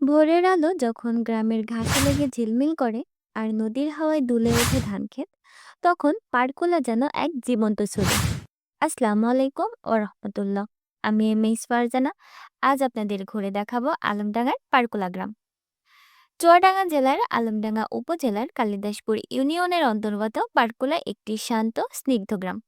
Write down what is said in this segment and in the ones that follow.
ভোরের আলো যখন গ্রামের ঘাসে লেগে ঝিলমিল করে আর নদীর হাওয়ায় দুলে ওঠে ধান ধানক্ষেত তখন পাড়কোলা যেন এক জীবন্ত ছবি। আসসালামু আলাইকুম ও রহমতুল্লাহ। আমি এম এইস ফারজানা। আজ আপনাদের ঘুরে দেখাবো আলমডাঙ্গার পাড়কোলা গ্রাম। চুয়াডাঙ্গা জেলার আলমডাঙ্গা উপজেলার কালিদাসপুর ইউনিয়নের অন্তর্গত পাড়কোলা একটি শান্ত, স্নিগ্ধ গ্রাম।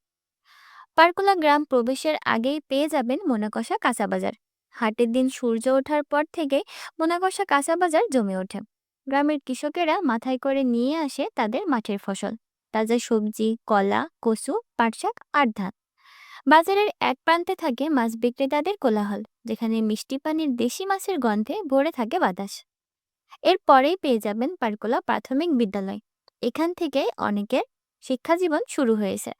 পাড়কোলা গ্রাম প্রবেশের আগেই পেয়ে যাবেন মোনাকষা কাঁচা বাজার। হাটের দিন সূর্য ওঠার পর থেকে মোনাকষা কাঁচা বাজার জমে ওঠে। গ্রামের কৃষকেরা মাথায় করে নিয়ে আসে তাদের মাঠের ফসল। তাজা সবজি, কলা, কচু, পাটশাক আর ধান। বাজারের এক প্রান্তে থাকে মাছ বিক্রেতাদের কোলাহল, যেখানে মিষ্টি পানির দেশি মাছের গন্ধে ভরে থাকে বাতাস। এর পরেই পেয়ে যাবেন পারকোলা প্রাথমিক বিদ্যালয়। এখান থেকে অনেকের শিক্ষা জীবন শুরু হয়েছে।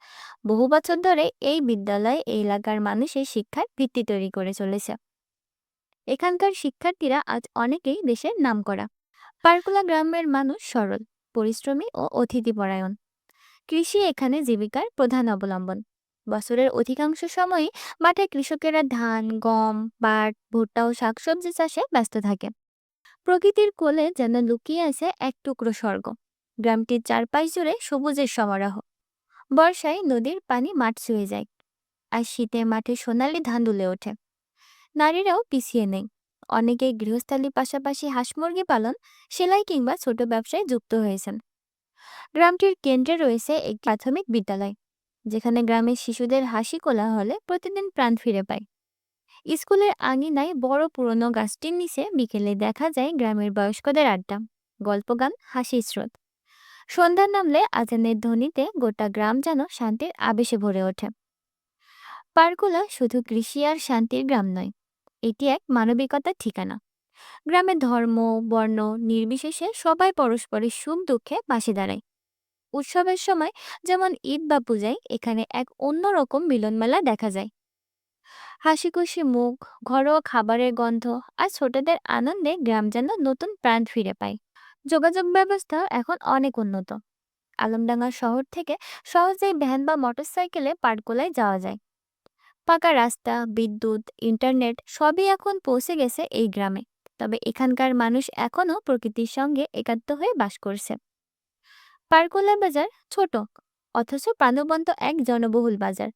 বহু বছর ধরে এই বিদ্যালয় এই এলাকার মানুষের শিক্ষার ভিত্তি তৈরি করে চলেছে। এখানকার শিক্ষার্থীরা আজ অনেকেই দেশের নামকরা। পারকুলা গ্রামের মানুষ সরল, পরিশ্রমী ও অতিথিপরায়ণ। কৃষি এখানে জীবিকার প্রধান অবলম্বন। বছরের অধিকাংশ সময়ই মাঠে কৃষকেরা ধান, গম, পাট, ভুট্টা ও শাকসবজি চাষে ব্যস্ত থাকে। প্রকৃতির কোলে যেন লুকিয়ে আছে এক টুকরো স্বর্গ। গ্রামটির চারপাশ জুড়ে সবুজের সমারোহ। বর্ষায় নদীর পানি মাঠ ছুঁয়ে যায়। আর শীতে মাঠে সোনালি ধান দুলে ওঠে। নারীরাও পিছিয়ে নেই। অনেকেই গৃহস্থালির পাশাপাশি হাঁস মুরগি পালন, সেলাই কিংবা ছোট ব্যবসায় যুক্ত হয়েছেন। গ্রামটির কেন্দ্রে রয়েছে এক প্রাথমিক বিদ্যালয়, যেখানে গ্রামের শিশুদের হাসি কোলাহলে প্রতিদিন প্রাণ ফিরে পায়। স্কুলের আঙিনায় বড় পুরনো গাছটির নিচে বিকেলে দেখা যায় গ্রামের বয়স্কদের আড্ডা গল্প গান হাসির স্রোত। সন্ধ্যা নামলে আজানের ধ্বনিতে গোটা গ্রাম যেন শান্তির আবেশে ভরে ওঠে। পারকুলা শুধু কৃষি আর শান্তির গ্রাম নয় এটি এক মানবিকতার ঠিকানা। গ্রামে ধর্ম, বর্ণ, নির্বিশেষে সবাই পরস্পরের সুখ দুঃখে পাশে দাঁড়ায়। উৎসবের সময় যেমন ঈদ বা পূজায় এখানে এক অন্যরকম মিলনমেলা দেখা যায়। হাসি খুশি মুখ, ঘরোয়া খাবারের গন্ধ আর ছোটদের আনন্দে গ্রাম যেন নতুন প্রাণ ফিরে পায়। যোগাযোগ ব্যবস্থা এখন অনেক উন্নত। আলমডাঙ্গা শহর থেকে সহজেই ভ্যান বা মোটরসাইকেলে পাটকোলায় যাওয়া যায়। পাকা রাস্তা, বিদ্যুৎ, ইন্টারনেট সবই এখন পৌঁছে গেছে এই গ্রামে। তবে এখানকার মানুষ এখনও প্রকৃতির সঙ্গে একাত্ম হয়ে বাস করছে। পারকোলা বাজার ছোট, অথচ প্রাণবন্ত এক জনবহুল বাজার।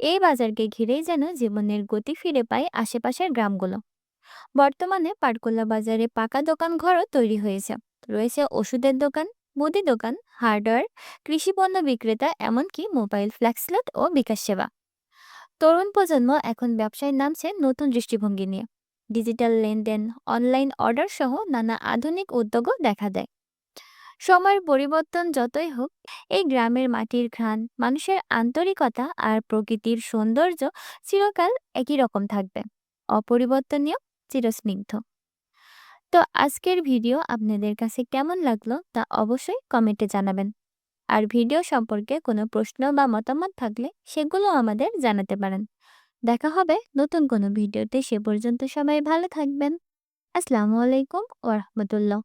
এই বাজারকে ঘিরেই যেন জীবনের গতি ফিরে পায় আশেপাশের গ্রামগুলো। বর্তমানে পারকোলা বাজারে পাকা দোকান ঘরও তৈরি হয়েছে। রয়েছে ওষুধের দোকান, মুদি দোকান, হার্ডওয়্যার, কৃষি পণ্য বিক্রেতা, এমনকি মোবাইল ফ্ল্যাক্সলট ও বিকাশ সেবা। তরুণ প্রজন্ম এখন ব্যবসায় নামছে নতুন দৃষ্টিভঙ্গি নিয়ে। ডিজিটাল লেনদেন, অনলাইন অর্ডার সহ নানা আধুনিক উদ্যোগও দেখা দেয়। সময়ের পরিবর্তন যতই হোক, এই গ্রামের মাটির ঘ্রাণ, মানুষের আন্তরিকতা আর প্রকৃতির সৌন্দর্য চিরকাল একই রকম থাকবে। অপরিবর্তনীয়, চিরস্নিগ্ধ। তো আজকের ভিডিও আপনাদের কাছে কেমন লাগল তা অবশ্যই কমেন্টে জানাবেন। আর ভিডিও সম্পর্কে কোনো প্রশ্ন বা মতামত থাকলে সেগুলো আমাদের জানাতে পারেন। দেখা হবে নতুন কোনো ভিডিওতে, সে পর্যন্ত সবাই ভালো থাকবেন। আসসালামু আলাইকুম ওরহমতুল্লাহ